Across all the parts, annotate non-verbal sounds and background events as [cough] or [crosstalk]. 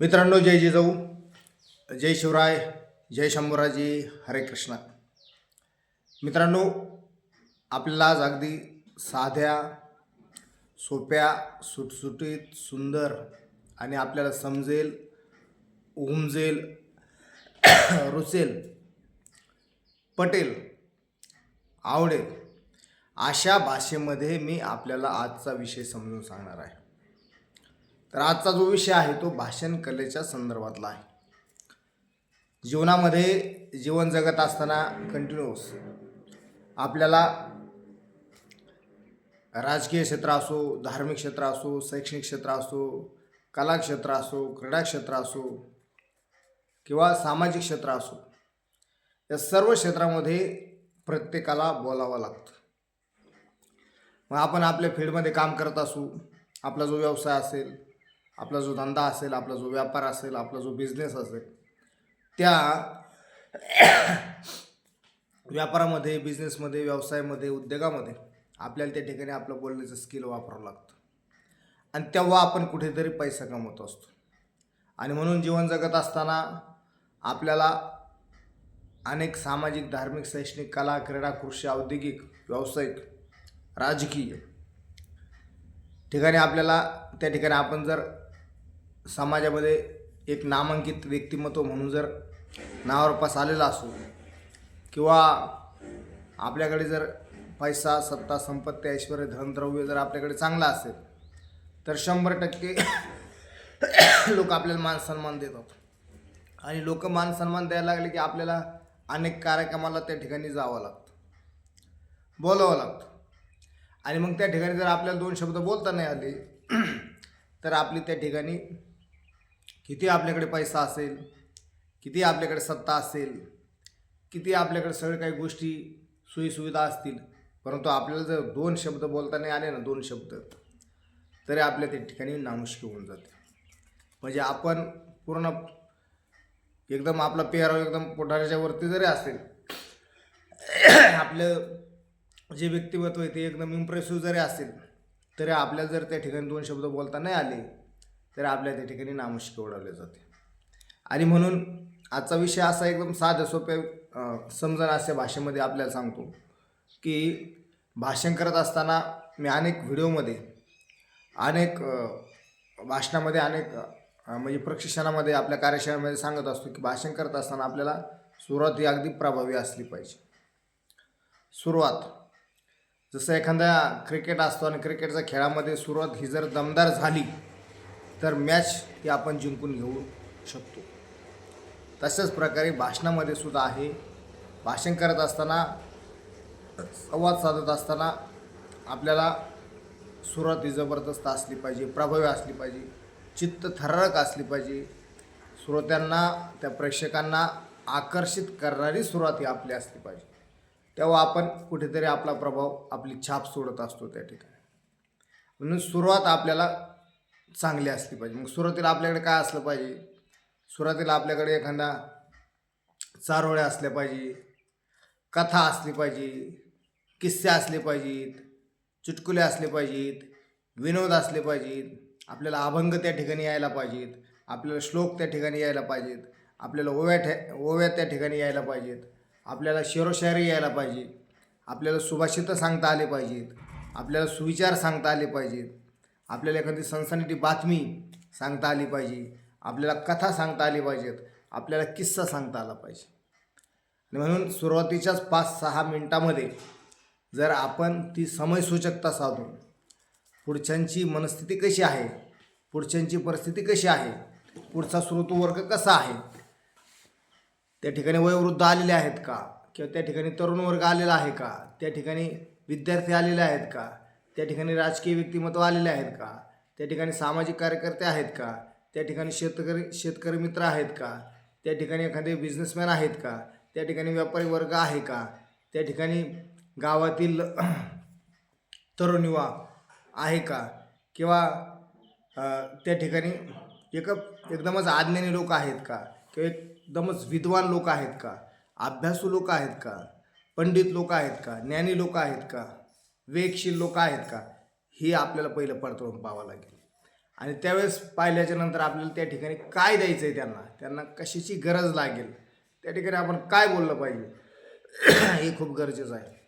मित्रांनो जय जिजाऊ जय शिवराय जय शंभूराजी हरे कृष्ण. मित्रांनो आपल्याला आज अगदी साध्या सोप्या सुटसुटीत सुंदर आणि आपल्याला समजेल उमजेल [coughs] रुचेल पटेल आवडेल अशा भाषेमध्ये मी आपल्याला आजचा विषय समजून सांगणार आहे. तर आजचा जो विषय आहे तो भाषण कलेच्या संदर्भातला आहे. जीवनामध्ये जीवन जगत असताना कंटिन्युअस आपल्याला राजकीय क्षेत्र असो धार्मिक क्षेत्र असो शैक्षणिक क्षेत्र असो कला क्षेत्र असो क्रीडा क्षेत्र असो किंवा सामाजिक क्षेत्र असो या सर्व क्षेत्रामध्ये प्रत्येकाला बोलावं लागतं. मग आपण आपल्या फील्डमध्ये काम करत असू आपला जो व्यवसाय असेल आपला जो धंदा असेल आपला जो व्यापार असेल आपला जो बिझनेस असेल त्या व्यापारामध्ये बिझनेसमध्ये व्यवसायामध्ये उद्योगामध्ये आपल्याला त्या ठिकाणी आपलं बोलण्याचं स्किल वापरावं लागतं. आणि तेव्हा आपण कुठेतरी पैसा कमवत असतो. आणि म्हणून जीवन जगत असताना आपल्याला अनेक सामाजिक धार्मिक शैक्षणिक कला क्रीडा कृषी औद्योगिक व्यावसायिक राजकीय ठिकाणी आपल्याला त्या ठिकाणी आपण जर समाजामध्ये एक नामांकित व्यक्तिमत्व म्हणून जर नावारूपास आलेला असो किंवा आपल्याकडे जर पैसा सत्ता संपत्ती ऐश्वर धनद्रव्य जर आपल्याकडे चांगला असेल तर शंभर टक्के लोक आपल्याला मान सन्मान देतात. आणि लोक मान सन्मान द्यायला लागले की आपल्याला अनेक कार्यक्रमाला त्या ठिकाणी जावं लागतं. बोलावं लागतं. आणि मग त्या ठिकाणी जर आपल्याला दोन शब्द बोलता नाही आले तर आपली त्या ठिकाणी किती आपल्याकडे पैसा असेल किती आपल्याकडे सत्ता असेल किती आपल्याकडे सगळे काही गोष्टी सोयीसुविधा असतील परंतु आपल्याला जर दोन शब्द बोलता नाही आले ना दोन शब्द तरी आपल्या त्या ठिकाणी नामुष्की होऊन जाते. म्हणजे आपण पूर्ण एकदम आपला पेहराव एकदम पोठाराच्या वरती जरी असेल आपलं जे व्यक्तिमत्व आहे ते एकदम इम्प्रेसिव्ह जरी असेल तरी आपल्याला जर त्या ठिकाणी दोन शब्द बोलता नाही आले तर आपल्या त्या ठिकाणी नामुष्की ओढवले जाते. आणि म्हणून आजचा विषय असा एकदम साध्या सोप्या अं, अशा भाषेमध्ये आपल्याला सांगतो की भाषण करत असताना मी अनेक व्हिडिओमध्ये अनेक भाषणामध्ये अनेक म्हणजे प्रशिक्षणामध्ये आपल्या कार्यशाळेमध्ये सांगत असतो की भाषण करत असताना आपल्याला सुरुवात ही अगदी प्रभावी असली पाहिजे. सुरुवात जसं एखादा क्रिकेट असतो आणि क्रिकेटच्या खेळामध्ये सुरुवात ही जर दमदार झाली तर मॅच ही आपण जिंकून घेऊ शकतो. तशाच प्रकारे भाषणामध्ये सुद्धा आहे. भाषण करत असताना संवाद साधत असताना आपल्याला सुरुवात ही जबरदस्त असली पाहिजे प्रभावी असली पाहिजे चित्त थरारक असली पाहिजे. श्रोत्यांना त्या प्रेक्षकांना आकर्षित करणारी सुरुवात ही आपली असली पाहिजे. तेव्हा आपण कुठेतरी आपला प्रभाव आपली छाप सोडत असतो त्या ठिकाणी. म्हणून सुरुवात आपल्याला चांगली असली पाहिजे. मग सुरुवातीला आपल्याकडे काय असलं पाहिजे? सुरुवातीला आपल्याकडे एखादा चारोळ्या असल्या पाहिजे कथा असली पाहिजे किस्से असले पाहिजेत चुटकुले असले पाहिजेत विनोद असले पाहिजेत आपल्याला अभंग त्या ठिकाणी यायला पाहिजेत आपल्याला श्लोक त्या ठिकाणी यायला पाहिजेत आपल्याला ओव्या ठे ओव्या त्या ठिकाणी यायला पाहिजेत आपल्याला शेरोशायरी यायला पाहिजे आपल्याला सुभाषितं सांगता आले पाहिजेत आपल्याला सुविचार सांगता आले पाहिजेत आपल्याला एखादी सनसनीटी बातमी सांगता आली पाहिजे. आपल्याला कथा सांगता आली पाहिजेत. आपल्याला किस्सा सांगता आला पाहिजे. आणि म्हणून सुरुवातीच्याच पाच सहा मिनटामध्ये जर आपण ती समयसूचकता साधून पुढच्यांची मनस्थिती कशी आहे पुढच्यांची परिस्थिती कशी आहे पुढचा श्रोतवर्ग कसा आहे त्या ठिकाणी वयोवृद्ध आलेले आहेत का? किंवा त्या ठिकाणी तरुण वर्ग आलेला आहे का? त्या ठिकाणी विद्यार्थी आलेले आहेत का? त्या ठिकाणी राजकीय व्यक्तिमत्व आलेले आहेत का? त्या ठिकाणी सामाजिक कार्यकर्ते आहेत का? त्या ठिकाणी शेतकरी शेतकरी मित्र आहेत का? त्या ठिकाणी एखादे बिझनेसमॅन आहेत का? त्या ठिकाणी व्यापारी वर्ग आहे का? त्या ठिकाणी गावातील [clears throat] तरुण युवा आहे का? किंवा त्या ठिकाणी एक एकदमच आज्ञानी लोक आहेत का? किंवा एकदमच विद्वान लोक आहेत का? अभ्यासू लोक आहेत का? पंडित लोक आहेत का? ज्ञानी लोक आहेत का? वेगशील लोक आहेत का? हे आपल्याला पहिलं पडताळून पाहावं लागेल. आणि त्यावेळेस पाहिल्याच्या नंतर आपल्याला त्या ठिकाणी काय द्यायचं आहे त्यांना? त्यांना कशाची गरज लागेल? त्या ठिकाणी आपण काय बोललं पाहिजे? हे खूप गरजेचं आहे.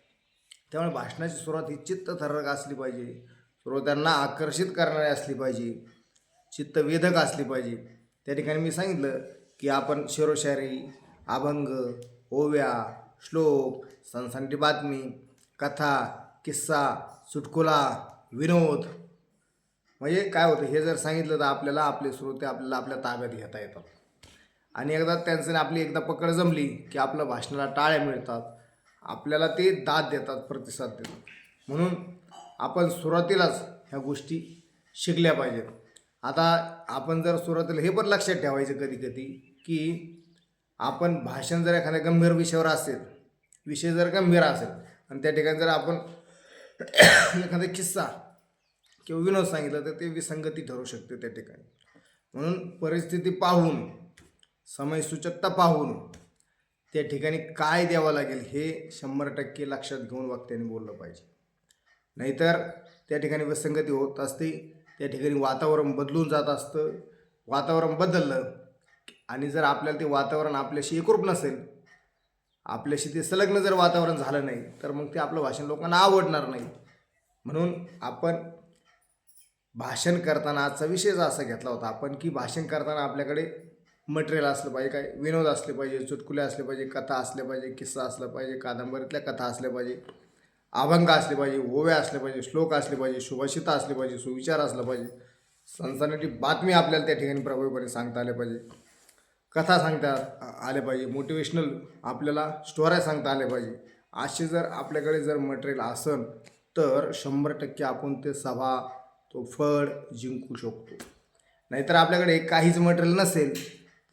त्यामुळे भाषणाची सुरुवात ही चित्तथरक असली पाहिजे. श्रोत्यांना आकर्षित करणारी असली पाहिजे. चित्तवेधक असली पाहिजे. त्या ठिकाणी मी सांगितलं की आपण शेरोशायरी अभंग ओव्या श्लोक सनसनाटी बातमी कथा किस्सा चुटकुला विनोद. म्हणजे काय होतं हे जर सांगितलं तर आपल्याला आपले श्रोते आपल्याला आपल्या ताब्यात घेता येतात. आणि एकदा त्यांचं आपली एकदा पकड जमली की आपलं भाषणाला टाळ्या मिळतात. आपल्याला ते दाद देतात प्रतिसाद देतात. म्हणून आपण सुरुवातीलाच ह्या गोष्टी शिकल्या पाहिजेत. आता आपण जर सुरुवातीला हे पण लक्षात ठेवायचं कधी कधी की आपण भाषण जर एखाद्या गंभीर विषयावर असेल विषय जर गंभीर असेल आणि त्या ठिकाणी जर आपण एखादा किस्सा किंवा विनोद सांगितलं तर ते विसंगती ठरू शकते त्या ठिकाणी. म्हणून परिस्थिती पाहून समयसूचकता पाहून त्या ठिकाणी काय द्यावं लागेल हे शंभर टक्के लक्षात घेऊन वक्त्याने बोललं पाहिजे. नाहीतर त्या ठिकाणी विसंगती होत असते त्या ठिकाणी वातावरण बदलून जात असतं. वातावरण बदललं आणि जर आपल्याला ते वातावरण आपल्याशी एकरूप नसेल आपल्याशी ते संलग्न जर वातावरण झालं नाही तर मग ते आपलं भाषण लोकांना आवडणार नाही. म्हणून आपण भाषण करताना आजचा विषयच असा घेतला होता आपण की भाषण करताना आपल्याकडे मटेरियल असलं पाहिजे काय विनोद असले पाहिजे चुटकुले असले पाहिजे कथा असल्या पाहिजे किस्सा असला पाहिजे कादंबरीतल्या कथा असल्या पाहिजे अभंग असले पाहिजे ओव्या असले पाहिजे श्लोक असले पाहिजे शुभशिता असले पाहिजे सुविचार असला पाहिजे. सनसनाटी बातमी आपल्याला त्या ठिकाणी प्रभावीपणे सांगता आल्या पाहिजे. कथा सांगता आले पाहिजे. मोटिवेशनल आपल्याला स्टोऱ्या सांगता आल्या पाहिजे. असे जर आपल्याकडे जर मटेरियल असन तर शंभर टक्के आपण ते सभा तो फळ जिंकू शकतो. नाहीतर आपल्याकडे काहीच मटेरियल नसेल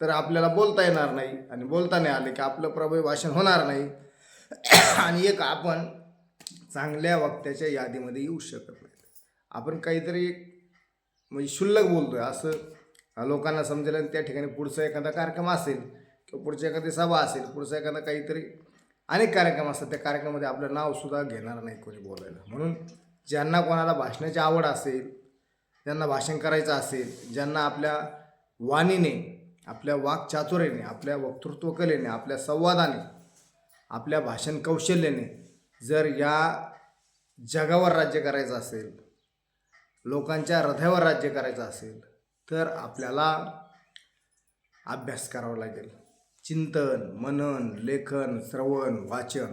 तर आपल्याला बोलता येणार नाही आणि बोलता नाही आले की आपलं प्रभावी भाषण होणार नाही. [coughs] आणि एक आपण चांगल्या वक्त्याच्या यादीमध्ये येऊ शकत नाही. आपण काहीतरी म्हणजे शुल्लक बोलतोय असं लोकांना समजेल आणि त्या ठिकाणी पुढचा एखादा कार्यक्रम असेल किंवा पुढची एखादी सभा असेल पुढचा एखादा काहीतरी अनेक कार्यक्रम असतात त्या कार्यक्रमामध्ये आपलं नावसुद्धा घेणार नाही कोणी बोलायला. म्हणून ज्यांना कोणाला भाषणाची आवड असेल ज्यांना भाषण करायचं असेल ज्यांना आपल्या वाणीने आपल्या वाकचातुर्याने आपल्या वक्तृत्व कलेने आपल्या संवादाने आपल्या भाषण कौशल्याने जर या जगावर राज्य करायचं असेल लोकांच्या हृदयावर राज्य करायचं असेल तर आपल्याला अभ्यास करावा लागेल. चिंतन मनन लेखन श्रवण वाचन.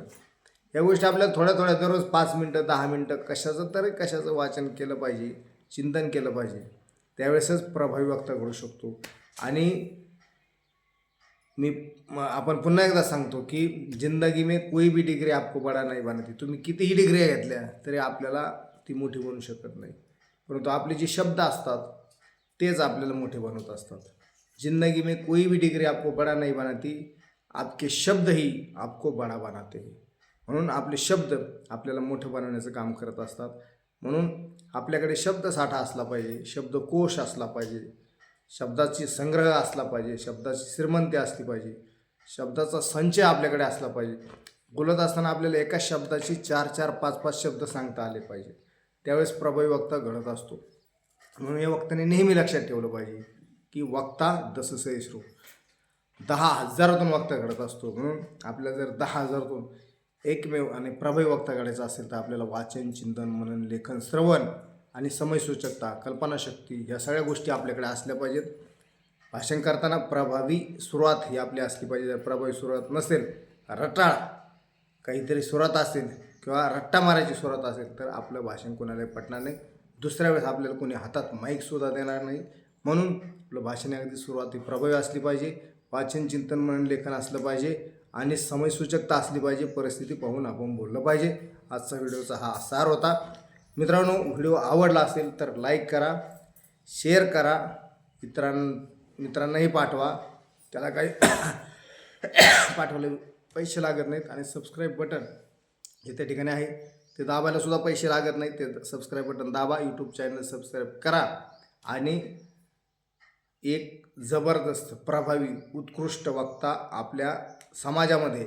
या गोष्टी आपल्याला थोड्या थोड्या दररोज पाच मिनटं दहा मिनटं कशाचं तरी कशाचं वाचन केलं पाहिजे चिंतन केलं पाहिजे. त्यावेळेसच प्रभावी वक्ता घडू शकतो. आणि मी आपण पुन्हा एकदा सांगतो की जिंदगी में कोई भी डिग्री आपको बडा नाही बनती. तुम्ही कितीही डिग्री घेतल्या तरी आपल्याला ती मोठी बनू शकत नाही. परंतु आपले जे शब्द असतात तेच आपल्याला मोठे बनवत असतात. जिंदगी में कोई भी डिग्री आपको बड़ा नहीं बनाती आपके शब्द ही आपको बड़ा बनाते हैं. म्हणून आपले शब्द आपल्याला मोठं बनवण्याचं काम करत असतात. म्हणून आपल्याकडे शब्दसाठा असला पाहिजे शब्दकोश असला पाहिजे शब्दाची संग्रह असला पाहिजे शब्दाची श्रीमंती असली पाहिजे शब्दाचा संचय आपल्याकडे असला पाहिजे. बोलत असताना आपल्याला एका शब्दाची चार चार पाच पाच शब्द सांगता आले पाहिजे. त्यावेळेस प्रभावी वक्ता घडत असतो. म्हणून या वक्त्याने नेहमी लक्षात ठेवलं पाहिजे की वक्ता दस सहिष्णू दहा हजारातून वक्ता घडत असतो म्हणून आपल्याला जर दहा हजारातून एकमेव आणि प्रभावी वक्ता घडायचा असेल तर आपल्याला वाचन चिंतन मनन लेखन श्रवण आणि समयसूचकता कल्पनाशक्ती ह्या सगळ्या गोष्टी आपल्याकडे असल्या पाहिजेत. भाषण करताना प्रभावी सुरुवात ही आपली असली पाहिजे. जर प्रभावी सुरुवात नसेल रटाळ काहीतरी सुरुवात असेल किंवा रट्टा मारायची सुरुवात असेल तर आपलं भाषण कोणालाही पटणार नाही. दुसऱ्या वेळेस आपल्याला कोणी हातात माईकसुद्धा देणार नाही. म्हणून आपलं भाषण अगदी सुरुवात ही प्रभावी असली पाहिजे. वाचन चिंतन म्हणून लेखन असलं पाहिजे. आणि समयसूचकता असली पाहिजे. परिस्थिती पाहून आपण बोललं पाहिजे. आजचा व्हिडिओचा हा सार होता. मित्रांनो व्हिडिओ आवडला असेल तर लाईक करा शेअर करा. इतरां मित्रांनाही पाठवा. त्याला काही [coughs] पाठवले पैसे लागत नाहीत. आणि सबस्क्राईब बटन हे त्या ठिकाणी आहे. ते दाबायला सुद्धा पैसे लागत नाहीत. ते सबस्क्राईब बटन दाबा यूट्यूब चॅनल सबस्क्राईब करा. आणि एक जबरदस्त प्रभावी उत्कृष्ट वक्ता आपल्या समाजामध्ये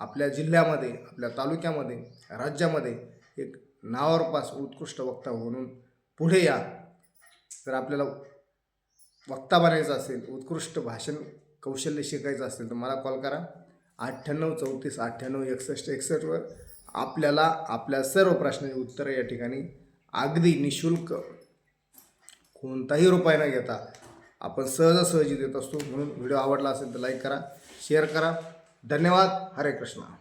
आपल्या जिल्ह्यामध्ये आपल्या तालुक्यामध्ये राज्यामध्ये एक नावारपास उत्कृष्ट वक्ता म्हणून पुढे या. जर आपल्याला वक्ता बनायचं असेल उत्कृष्ट भाषण कौशल्य शिकायचं असेल तर मला कॉल करा. अठ्ठ्याण्णव चौतीस अठ्ठ्याण्णव एकसष्ट एकसष्टवर आपल्याला आपल्या सर्व प्रश्नांची उत्तरं या ठिकाणी अगदी निशुल्क कोणताही रुपये न घेता आपण सहजासहजी देत असतो. म्हणून व्हिडिओ आवडला असेल तर लाईक करा शेअर करा. धन्यवाद. हरे कृष्णा.